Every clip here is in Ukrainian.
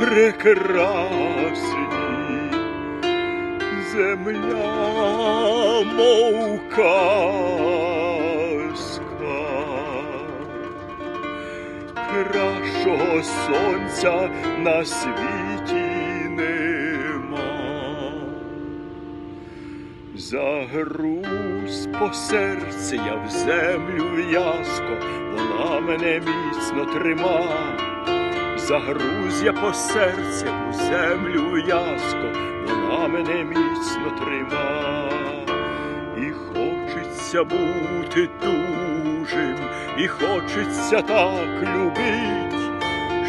прекрасні, земля, мов казка, кращого сонця на світі нема. Загруз по серце я в землю в'язко, вона мене міцно трима. Загруз я по серце у землю в'язко, вона мене міцно трима. І хочеться бути дужим, і хочеться так любить,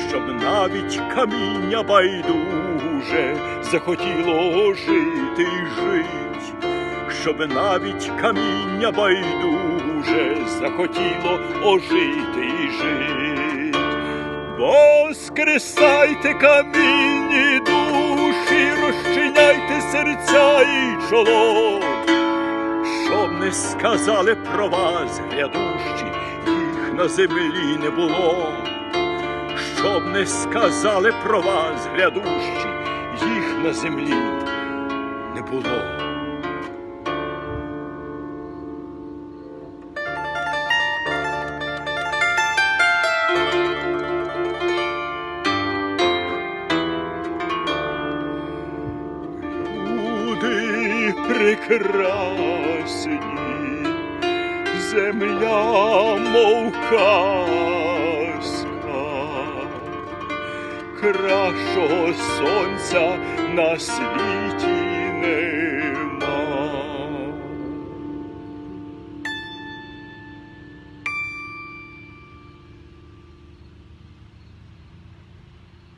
щоб навіть каміння байдуже захотіло жити й жить, щоб навіть каміння байдуже захотіло ожити й жить. Воскресайте камінні душі, розчиняйте серця і чоло, щоб не сказали про вас грядущі, їх на землі не було, щоб не сказали про вас грядущі, їх на землі не було. Прекрасні, земля, мов казка, кращого сонця на світі нема.